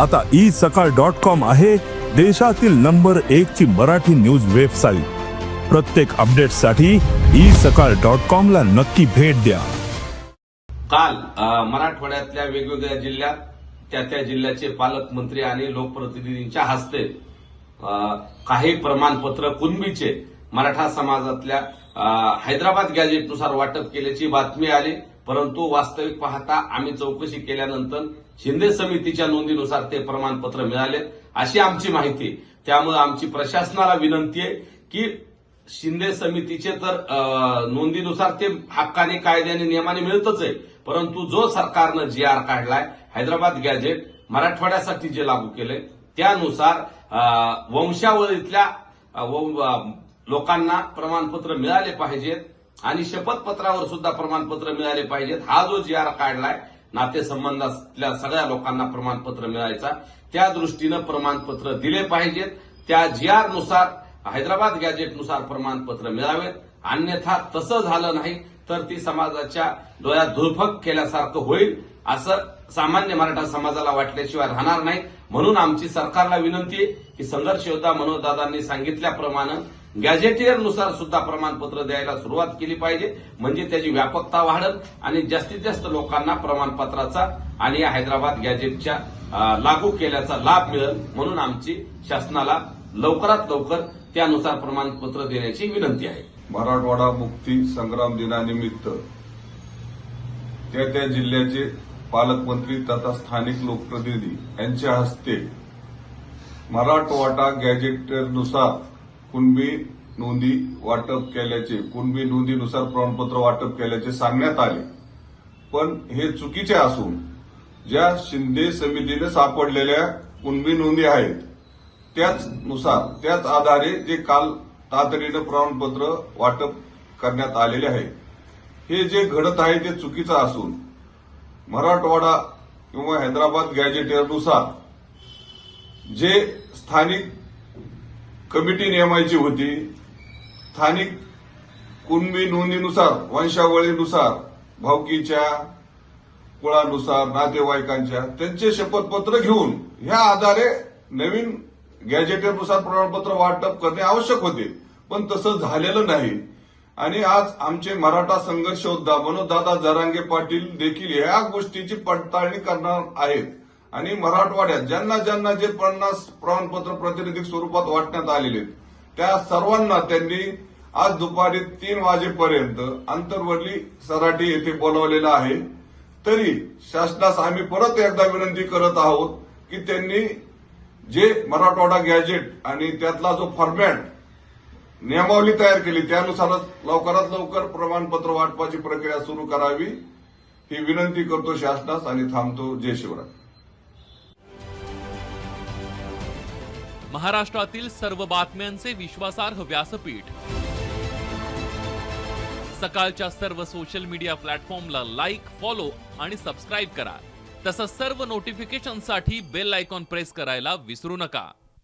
आता ई सकाळ dot com आहे देशातील नंबर एक ची मराठी न्यूज वेबसाईट. प्रत्येक अपडेटसाठी ई सकाळ डॉट कॉम ला नक्की भेट द्या. काल मराठवाड्यातल्या वेगवेगळ्या जिल्ह्यात त्या त्या जिल्ह्याचे पालकमंत्री आणि लोकप्रतिनिधींच्या हस्ते काही प्रमाणपत्र कुणबीचे मराठा समाजातल्या हैदराबाद गॅजेटनुसार वाटप केल्याची बातमी आली. परंतु वास्तविक पाहता आम्ही चौकशी केल्यानंतर शिंदे समितीच्या नोंदीनुसार ते प्रमाणपत्र मिळाले. अशी आमची माहिती. त्यामुळे आमची प्रशासनाला विनंती आहे की शिंदे समितीचे तर नोंदीनुसार ते हक्काने कायद्याने नियमाने मिळतच आहे. परंतु जो सरकारनं जी आर काढलाय हैदराबाद गॅजेट मराठवाड्यासाठी जे लागू केले त्यानुसार वंशावळीतल्या लोकांना प्रमाणपत्र मिळाले पाहिजेत. आणि शपथपत्रावर सुद्धा प्रमाणपत्र मिळाले पाहिजेत. हा जो जी आर काढलाय नातेसंबंधातल्या सगळ्या लोकांना प्रमाणपत्र मिळायचा. त्या दृष्टीनं प्रमाणपत्र दिले पाहिजेत. त्या जी आरनुसार हैदराबाद गॅजेटनुसार प्रमाणपत्र मिळावेत. अन्यथा तसं झालं नाही तर ती समाजाच्या डोळ्यात धुळफक केल्यासारखं होईल असं सामान्य मराठा समाजाला वाटल्याशिवाय राहणार नाही म्हणून आमची सरकारला विनंती आहे की संघर्ष योद्धा मनोजदादांनी सांगितल्याप्रमाणे गॅझेटियरनुसार सुद्धा प्रमाणपत्र द्यायला सुरुवात केली पाहिजे. म्हणजे त्याची व्यापकता वाढत आणि जास्तीत जास्त लोकांना प्रमाणपत्राचा आणि हैदराबाद गॅजेटच्या लागू केल्याचा लाभ मिळेल. म्हणून आमची शासनाला लवकरात लवकर त्यानुसार प्रमाणपत्र देण्याची विनंती आहे. मराठवाडा मुक्ती संग्राम दिनानिमित्त त्या त्या जिल्ह्याचे पालकमंत्री तथा स्थानिक लोकप्रतिनिधी यांच्या हस्ते मराठवाडा गॅजेटनुसार कुणबी नोंदी वाटप केल्याचे कुणबी नोंदीनुसार प्रमाणपत्र वाटप केल्याचे सांगण्यात आले. पण हे चुकीचे असून ज्या शिंदे समितीने सापडलेल्या कुणबी नोंदी आहेत त्याच नुसार त्याच आधारे जे काल तातडीनं प्रमाणपत्र वाटप करण्यात आलेले आहे. हे जे घडत आहे ते चुकीचं असून मराठवाडा किंवा हैदराबाद गॅजेटियरनुसार जे स्थानिक कमिटी नेमायची होती स्थानिक कुणबी नोंदीनुसार वंशावळीनुसार भावकीच्या कुळानुसार नातेवाईकांच्या त्यांचे शपथपत्र घेऊन ह्या आधारे नवीन गॅजेटरनुसार प्रमाणपत्र वाटप करणे आवश्यक होते. पण तसं झालेलं नाही. आणि आज आमचे मराठा संघर्ष योद्धा मनोदादा जरांगे पाटील देखील ह्या गोष्टीची पडताळणी करणार आहेत. आणि मराठवाड्यात ज्यांना ज्यांना जे पन्नास प्रमाणपत्र प्रातिनिधिक स्वरूपात वाटण्यात आलेले आहेत, त्या सर्वांना त्यांनी आज दुपारी तीन वाजेपर्यंत अंतरवली सराटी येथे बोलावलेला आहे. तरी शासनास आम्ही परत एकदा विनंती करत आहोत की त्यांनी जे मराठवाडा गॅजेट आणि त्यातला जो फॉर्मॅट नियमावली तयार केली. त्यानुसारच लवकरात लवकर प्रमाणपत्र वाटपाची प्रक्रिया सुरू करावी ही विनंती करतो शासनास आणि थांबतो जय शिवराय. महाराष्ट्रातील सर्व बातम्यांचे विश्वासार्ह व्यासपीठ. सकाळच्या सर्व सोशल मीडिया प्लॅटफॉर्मला लाईक फॉलो आणि सबस्क्राईब करा. तसंच सर्व नोटिफिकेशनसाठी बेल आयकॉन प्रेस करायला विसरू नका.